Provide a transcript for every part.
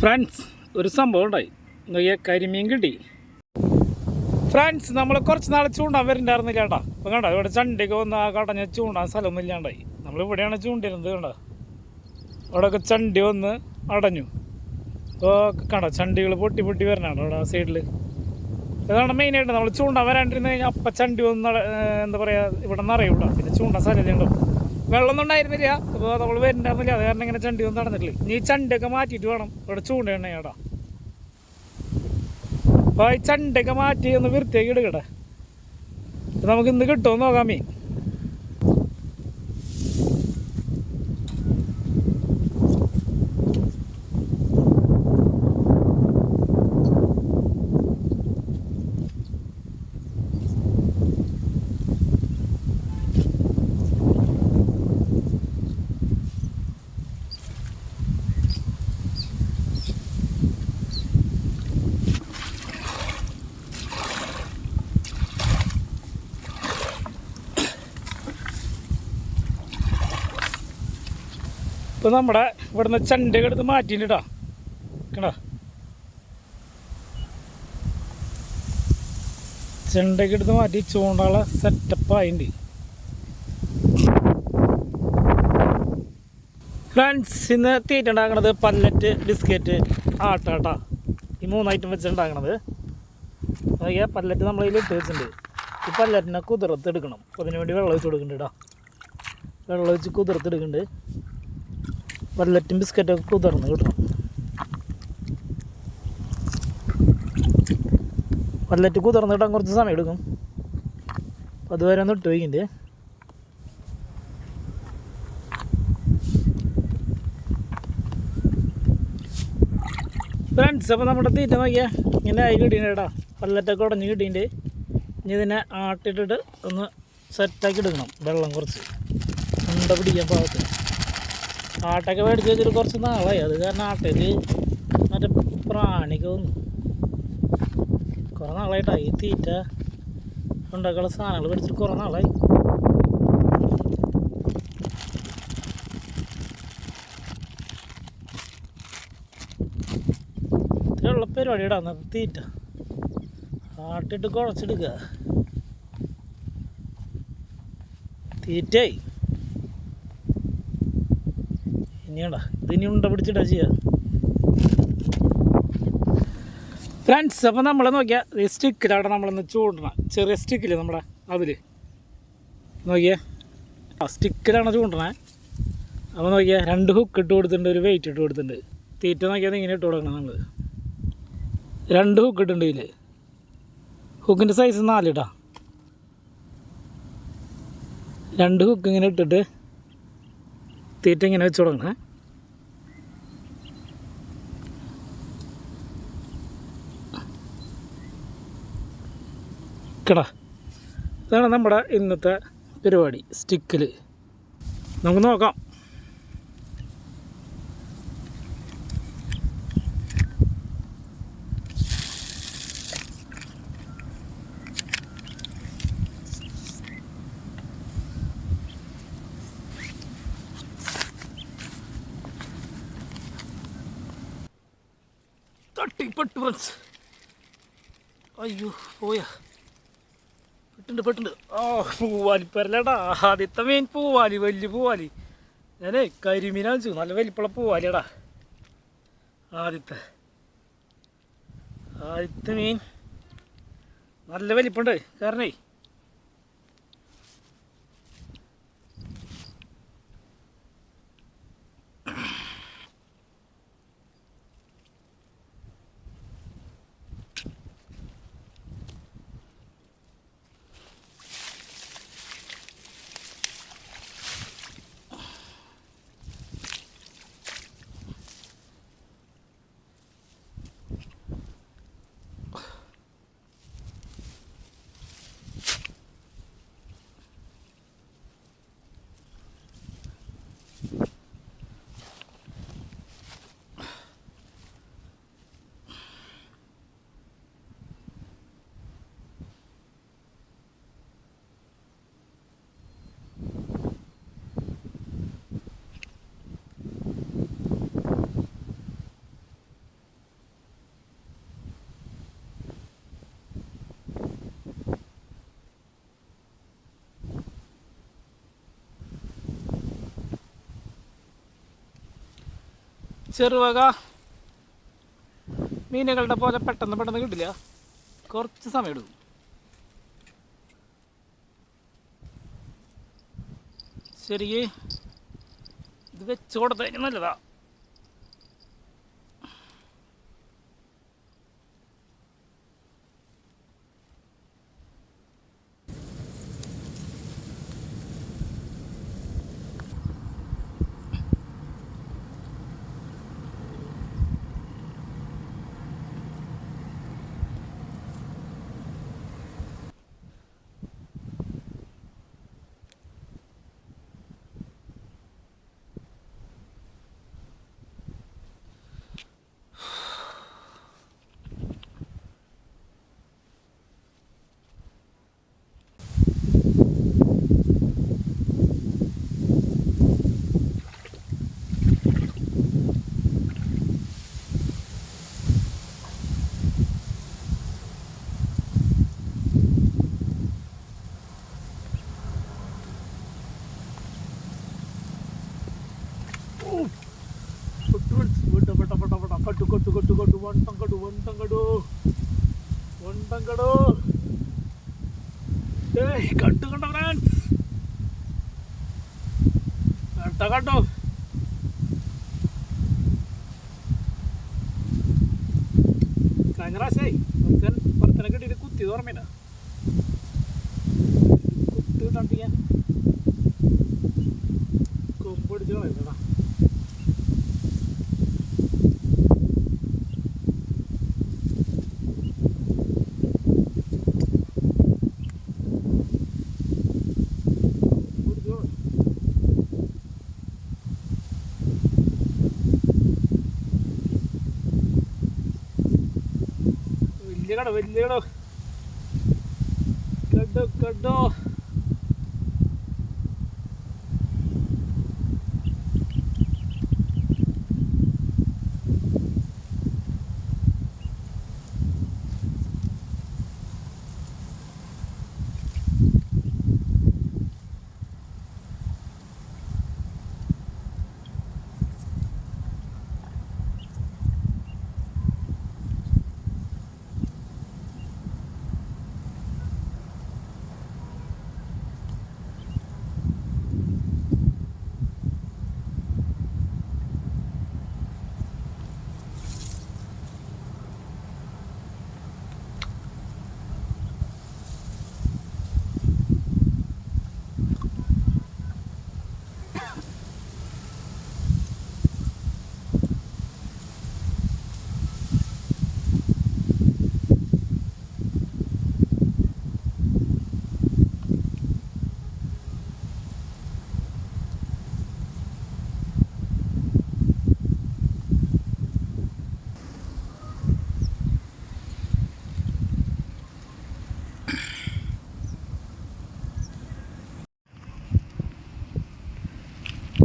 Friends ഒരു സംഭവം ഉണ്ടായി. നോക്കിയ കരിമീൻ കിട്ടി ഫ്രണ്ട്സ് നമ്മൾ കുറച്ച് നാളെ ചൂണ്ടാൻ വരുന്നുണ്ടായിരുന്നില്ല കേട്ടോ. അപ്പം കണ്ടോ ഇവിടെ ചണ്ടിക്ക് വന്ന് ആ കടഞ്ഞ ചൂണ്ടാൻ സ്ഥലമൊന്നും ഇല്ലാണ്ടായി. നമ്മൾ ഇവിടെയാണ് ചൂണ്ടിരുന്നത് കണ്ട? അവിടെയൊക്കെ ചണ്ടി വന്ന് അടഞ്ഞു. അപ്പോൾ കണ്ടോ ചണ്ടികൾ പൊട്ടി പൊട്ടി വരണാണ് അവിടെ സൈഡിൽ ഇതാണ് മെയിനായിട്ട് നമ്മൾ ചൂണ്ടാൻ വരാണ്ടിരുന്ന് കഴിഞ്ഞാൽ അപ്പം ചണ്ടി വന്ന് എന്താ പറയുക ഇവിടെ നിറയൂട പിന്നെ ചൂണ്ടാൻ സ്ഥലമില്ല വെള്ളമൊന്നും ഉണ്ടായിരുന്നില്ല. അപ്പോൾ നമ്മൾ വരുന്നുണ്ടായിരുന്നില്ല അത് കാരണം ഇങ്ങനെ ചണ്ടി ഒന്നും നടന്നിട്ടില്ല. നീ ചണ്ടൊക്കെ മാറ്റിയിട്ട് വേണം. ഇവിടെ ചൂണ്ടയാണ് ചേട്ടാ അപ്പോൾ ഈ ചണ്ടൊക്കെ മാറ്റി ഒന്ന് വൃത്തിയാക്കി എടുക്കട്ടെ. നമുക്ക് ഇന്ന് കിട്ടുമോ നോക്കാം മീൻ. ഇപ്പോൾ നമ്മുടെ ഇവിടുന്ന് ചണ്ടൊക്കെ എടുത്ത് മാറ്റിയിട്ടാ കണ്ടോ? ചെണ്ടൊക്കെ എടുത്ത് മാറ്റി ചൂണ്ടാളെ സെറ്റപ്പ് ആയിട്ടുണ്ട്. ഫ്രണ്ട്സ് ഇന്ന് തീറ്റ ഉണ്ടാക്കണത് പല്ലറ്റ് ബിസ്ക്കറ്റ് ആട്ടാട്ട ഈ മൂന്ന് ഐറ്റം വെച്ചിട്ടുണ്ടാക്കണത് അതൊക്കെ പല്ലറ്റ് നമ്മളതിൽ ഇട്ട് വെച്ചിട്ടുണ്ട്. ഈ പല്ലറ്റിനെ കുതിർത്തെടുക്കണം അതിന് വേണ്ടി വെള്ളം ഒഴിച്ച് കൊടുക്കുന്നുണ്ട് വെള്ളം ഒഴിച്ച് കുതിർത്തെടുക്കുന്നുണ്ട് പല്ലറ്റും ബിസ്ക്കറ്റൊക്കെ കുതിർന്ന് കിട്ടണം. വെള്ളറ്റ് കുതിർന്ന് കിട്ടാൻ കുറച്ച് സമയം എടുക്കും. അപ്പോൾ അതുവരെ ഒന്ന് ഇട്ട് വയ്ക്കണ്ടേ? ഫ്രണ്ട്സ് അപ്പോൾ നമ്മുടെ തീറ്റ നോക്കിയാൽ ഇങ്ങനെ ആയി കിട്ടിയിട്ടുണ്ട് കേട്ടോ. പല്ലറ്റൊക്കെ ഉടഞ്ഞ് കിട്ടിയിട്ടുണ്ട്. ഇനി ഇതിനെ ആട്ടിട്ടിട്ട് ഒന്ന് സെറ്റാക്കി എടുക്കണം. വെള്ളം കുറച്ച്. ഉണ്ട പിടിക്കാൻ പാകത്തിന്. ആട്ടൊക്കെ മേടിച്ച് വെച്ചിട്ട് കുറച്ച് നാളായി. അത് കാരണം ആട്ടയിൽ മറ്റേ പ്രാണിക്ക് വന്നു കുറേ നാളായിട്ടായി. ഈ തീറ്റ ഉണ്ടാക്കാനുള്ള സാധനങ്ങൾ മേടിച്ചിട്ട് കുറേ നാളായി. ഇത്രയുള്ള പരിപാടി അന്നത്തെ തീറ്റ. ആട്ടിട്ട് കുഴച്ചെടുക്കുക. തീറ്റയായി. ഇനിയാടാ ഇതിനി ഉണ്ട പിടിച്ചിട്ടാ ചെയ്യാം. ഫ്രണ്ട്സ് അപ്പോൾ നമ്മൾ നോക്കിയാൽ ഈ നമ്മളൊന്ന് ചൂണ്ടണം ചെറിയ സ്റ്റിക്കില്ലേ നമ്മുടെ അതിൽ നോക്കിയേ. ആ സ്റ്റിക്കിലാണ് ചൂണ്ടണേ അപ്പോൾ നോക്കിയാൽ രണ്ട് ഹുക്ക് ഇട്ട് കൊടുത്തിട്ടുണ്ട് ഒരു വെയിറ്റ് ഇട്ട് കൊടുത്തിട്ടുണ്ട്. തീറ്റ നോക്കിയാൽ ഇങ്ങനെ ഇട്ട് കൊടുക്കണം നമ്മൾ രണ്ട് ഹുക്ക് ഇട്ടുണ്ട് ഇതിൽ ഹുക്കിന്റെ സൈസ് നാല് ഇട്ടാ രണ്ട് ഹുക്ക് ഇങ്ങനെ ഇട്ടിട്ട് തീറ്റ ഇങ്ങനെ വെച്ച് തുടങ്ങണേ. കടാ ഇതാണ് നമ്മുടെ ഇന്നത്തെ പരിപാടി സ്റ്റിക്കിൽ നമുക്ക് നോക്കാം. തട്ടിപ്പെട്ടു അയ്യോ പോയാ. പെട്ടുണ്ട് പെട്ടുണ്ട്. ഓ പൂവാലി പരലടാ. ആദ്യത്തെ മീൻ പൂവാലി വലിയ പൂവാലി. ഞാനേ കരിമീനാ വെച്ചു നല്ല വലിപ്പുള്ള പൂവാലിയടാ. ആദ്യത്തെ. ആദ്യത്തെ മീൻ നല്ല വലിപ്പുണ്ട് കാരണേ ചെറുവക മീനുകളുടെ പോലെ പെട്ടെന്ന് പെട്ടെന്ന് കിട്ടില്ല. കുറച്ച് സമയം എടുക്കും. ശരിക്ക് ഇത് വെച്ച് കൊടുത്തതിന് നല്ലതാ കൊട്ടു പെട്ട പെട്ട പെട്ട കട്ടു കൊട്ടു കൊട്ടു കൊട്ടു വണ്ടം കടു വണ്ടം കടു. വണ്ടം കടു. ഏയ് കട്ടു കണ്ട ഫ്രാൻസ് കട്ട കണ്ടു. കഴിഞ്ഞ പ്രാവശ്യമായി ഒരുത്തൻ ഒരുത്തനെ കിട്ടിയിട്ട് കുത്തി ഓർമ്മയില്ല വലിയ കട വലിയ കട. കണ്ടോ കണ്ടോ.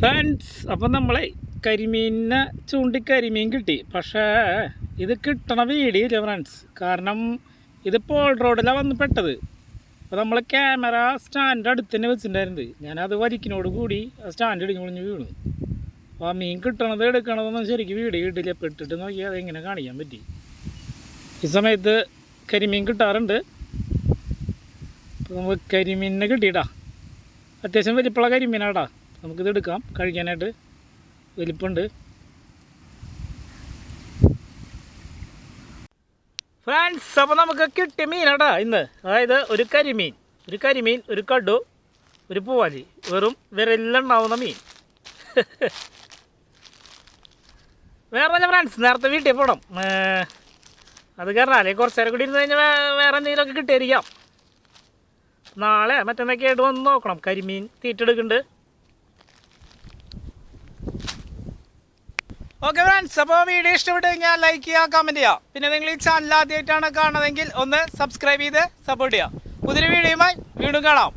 ഫ്രണ്ട്സ് അപ്പം നമ്മളെ കരിമീനിനെ ചൂണ്ടി കരിമീൻ കിട്ടി. പക്ഷേ ഇത് കിട്ടണ വീടിയില്ല ഫ്രണ്ട്സ് കാരണം ഇത് പോൾ റോഡിലാണ് വന്ന് പെട്ടത്. അപ്പോൾ നമ്മൾ ക്യാമറ സ്റ്റാൻഡ് അടുത്ത് തന്നെ വെച്ചിട്ടുണ്ടായിരുന്നത് ഞാനത് വലിക്കിനോട് കൂടി ആ സ്റ്റാൻഡ് ഇടിഞ്ഞു പൊളിഞ്ഞ് വീണു. അപ്പോൾ ആ മീൻ കിട്ടണത് എടുക്കണതൊന്നും ശരിക്കും വീട് കിട്ടില്ല പെട്ടിട്ട് നോക്കി അത് എങ്ങനെ കാണിക്കാൻ പറ്റി? ഈ സമയത്ത് കരിമീൻ കിട്ടാറുണ്ട്. അപ്പോൾ നമുക്ക് കരിമീനിനെ കിട്ടിയിട്ടാ. അത്യാവശ്യം വലിപ്പുള്ള കരിമീനാട്ടാ നമുക്കിത് എടുക്കാം. കഴിക്കാനായിട്ട് വലിപ്പമുണ്ട് ഫ്രണ്ട്സ് അപ്പോൾ നമുക്ക് കിട്ടിയ മീനാടാ ഇന്ന്. അതായത് ഒരു കരിമീൻ. ഒരു കരിമീൻ ഒരു കടു ഒരു പൂവാലി. വെറും വിരലുണ്ടാവുന്ന മീൻ. വേറെ അല്ല ഫ്രണ്ട്സ്? നേരത്തെ വീട്ടിൽ പോകണം അത് അല്ലെങ്കിൽ കുറച്ച് നേരം കൂടി ഇരുന്ന് കഴിഞ്ഞാൽ വേറെ എന്തെങ്കിലുമൊക്കെ കിട്ടിയിരിക്കാം. നാളെ മറ്റന്നൊക്കെ ആയിട്ട് വന്ന് നോക്കണം. കരിമീൻ തീറ്റെടുക്കുന്നുണ്ട്. ഓക്കെ ഫ്രണ്ട്സ് അപ്പോൾ വീഡിയോ ഇഷ്ടപ്പെട്ട് കഴിഞ്ഞാൽ ലൈക്ക് ചെയ്യുക കമന്റ് ചെയ്യുക. പിന്നെ നിങ്ങൾ ഈ ചാനൽ ആദ്യമായിട്ടാണ് കാണുന്നതെങ്കിൽ ഒന്ന് സബ്സ്ക്രൈബ് ചെയ്ത് സപ്പോർട്ട് ചെയ്യുക. പുതിയൊരു വീഡിയോയുമായി വീണ്ടും കാണാം.